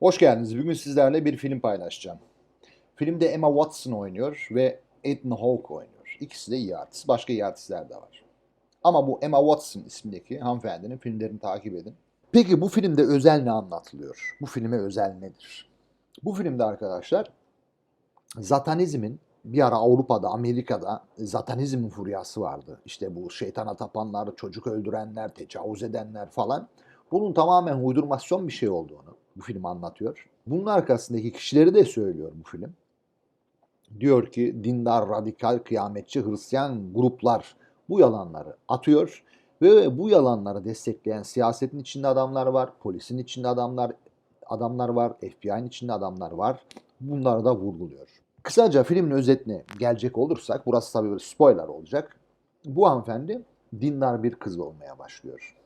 Hoş geldiniz. Bugün sizlerle bir film paylaşacağım. Filmde Emma Watson oynuyor ve Ethan Hawke oynuyor. İkisi de iyi artist. Başka iyi artistler de var. Ama bu Emma Watson ismindeki hanımefendinin filmlerini takip edin. Peki bu filmde özel ne anlatılıyor? Bu filme özel nedir? Bu filmde arkadaşlar Zatanizmin bir ara Avrupa'da, Amerika'da Zatanizmin furyası vardı. İşte bu şeytana tapanlar, çocuk öldürenler, tecavüz edenler falan. Bunun tamamen uydurmasyon bir şey olduğunu bu film anlatıyor. Bunun arkasındaki kişileri de söylüyor bu film. Diyor ki dindar, radikal, kıyametçi, Hristiyan gruplar bu yalanları atıyor ve bu yalanları destekleyen siyasetin içinde adamlar var, polisin içinde adamlar adamlar var, FBI'nin içinde adamlar var. Bunları da vurguluyor. Kısaca filmin özetine gelecek olursak, burası tabii bir spoiler olacak. Bu hanımefendi dindar bir kız olmaya başlıyor.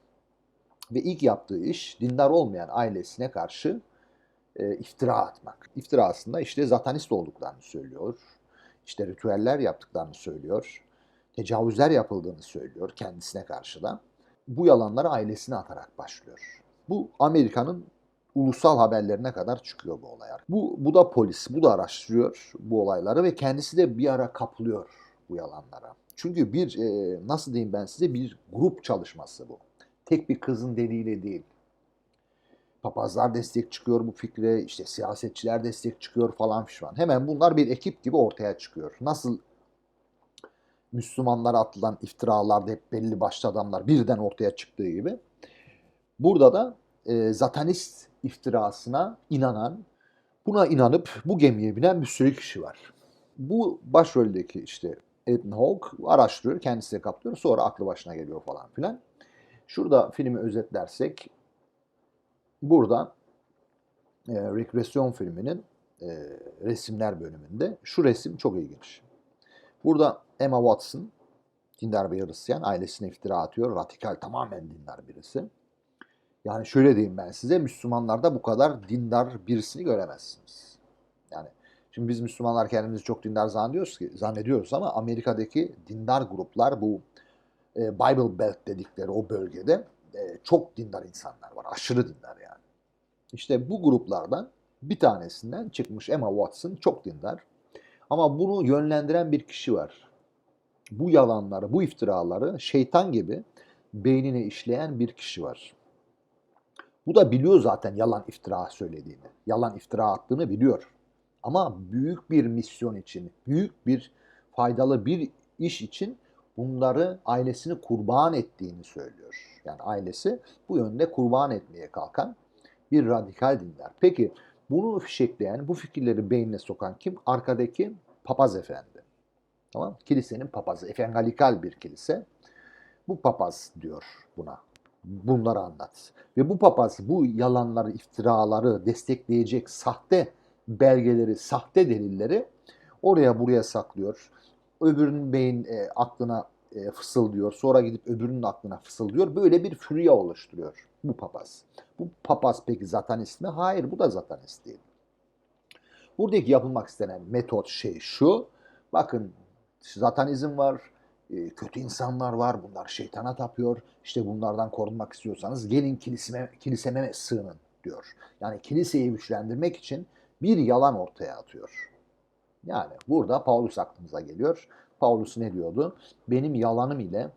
Ve ilk yaptığı iş dindar olmayan ailesine karşı e, iftira atmak. İftira aslında işte zatanist olduklarını söylüyor. İşte ritüeller yaptıklarını söylüyor. Tecavüzler yapıldığını söylüyor kendisine karşı da. Bu yalanları ailesine atarak başlıyor. Bu Amerika'nın ulusal haberlerine kadar çıkıyor bu olaylar. Bu, bu da polis, bu da araştırıyor bu olayları ve kendisi de bir ara kapılıyor bu yalanlara. Çünkü bir, e, nasıl diyeyim ben size, bir grup çalışması bu. Tek bir kızın deliyle değil. Papazlar destek çıkıyor bu fikre, işte siyasetçiler destek çıkıyor falan fişman. Hemen bunlar bir ekip gibi ortaya çıkıyor. Nasıl Müslümanlara atılan iftiralarda hep belli başlı adamlar birden ortaya çıktığı gibi. Burada da e, zatanist iftirasına inanan, buna inanıp bu gemiye binen bir sürü kişi var. Bu başroldeki işte Ethan Hawke araştırıyor, kendisi de kaplıyor. Sonra aklı başına geliyor falan filan. Şurada filmi özetlersek, burada e, regresyon filminin e, resimler bölümünde şu resim çok ilginç. Burada Emma Watson, dindar bir Hristiyan, ailesine iftira atıyor. Radikal, tamamen dindar birisi. Yani şöyle diyeyim ben size, Müslümanlarda bu kadar dindar birisini göremezsiniz. Yani şimdi biz Müslümanlar kendimizi çok dindar zannediyoruz ki, zannediyoruz ama Amerika'daki dindar gruplar bu e, Bible Belt dedikleri o bölgede e, çok dindar insanlar var. Aşırı dindar yani. İşte bu gruplardan bir tanesinden çıkmış Emma Watson çok dindar. Ama bunu yönlendiren bir kişi var. Bu yalanları, bu iftiraları şeytan gibi beynine işleyen bir kişi var. Bu da biliyor zaten yalan iftira söylediğini, yalan iftira attığını biliyor. Ama büyük bir misyon için, büyük bir faydalı bir iş için bunları ailesini kurban ettiğini söylüyor. Yani ailesi bu yönde kurban etmeye kalkan bir radikal dindar. Peki bunu fişekleyen, bu fikirleri beynine sokan kim? Arkadaki papaz efendi. Tamam Kilisenin papazı. Evangelikal bir kilise. Bu papaz diyor buna. Bunları anlat. Ve bu papaz bu yalanları, iftiraları destekleyecek sahte belgeleri, sahte delilleri oraya buraya saklıyor. Öbürünün beyin e, aklına e, fısıldıyor. Sonra gidip öbürünün aklına fısıldıyor. Böyle bir fürya oluşturuyor bu papaz. Bu papaz peki zatanist mi? Hayır bu da zatanist değil. Buradaki yapılmak istenen metot şey şu. Bakın zatanizm var, e, kötü insanlar var, bunlar şeytana tapıyor. İşte bunlardan korunmak istiyorsanız gelin kiliseme, kiliseme sığının diyor. Yani kiliseyi güçlendirmek için bir yalan ortaya atıyor. Yani burada Paulus aklımıza geliyor. Paulus ne diyordu? Benim yalanım ile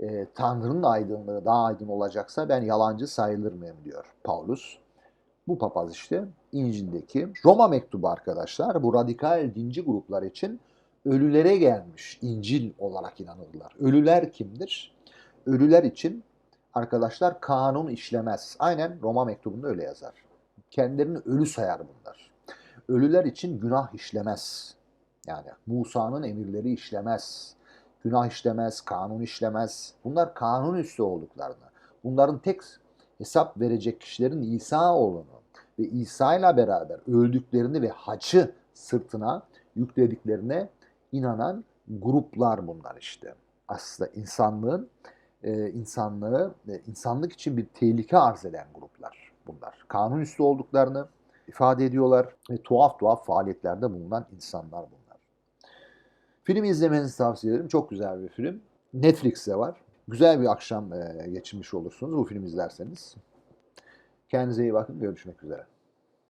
e, Tanrı'nın aydınlığı daha aydın olacaksa ben yalancı sayılır mıyım diyor Paulus. Bu papaz işte İncil'deki Roma mektubu arkadaşlar bu radikal dinci gruplar için ölülere gelmiş İncil olarak inanırlar. Ölüler kimdir? Ölüler için arkadaşlar kanun işlemez. Aynen Roma mektubunda öyle yazar. Kendilerini ölü sayar bunlar. Ölüler için günah işlemez. Yani Musa'nın emirleri işlemez. Günah işlemez, kanun işlemez. Bunlar kanun üstü olduklarını, bunların tek hesap verecek kişilerin İsa olduğunu ve İsa ile beraber öldüklerini ve haçı sırtına yüklediklerine inanan gruplar bunlar işte. Aslında insanlığın e, insanlığı e, insanlık için bir tehlike arz eden gruplar bunlar. Kanun üstü olduklarını ifade ediyorlar ve tuhaf tuhaf faaliyetlerde bulunan insanlar bunlar. Film izlemenizi tavsiye ederim. Çok güzel bir film. Netflix'te var. Güzel bir akşam e, geçirmiş olursunuz bu film izlerseniz. Kendinize iyi bakın. Görüşmek üzere.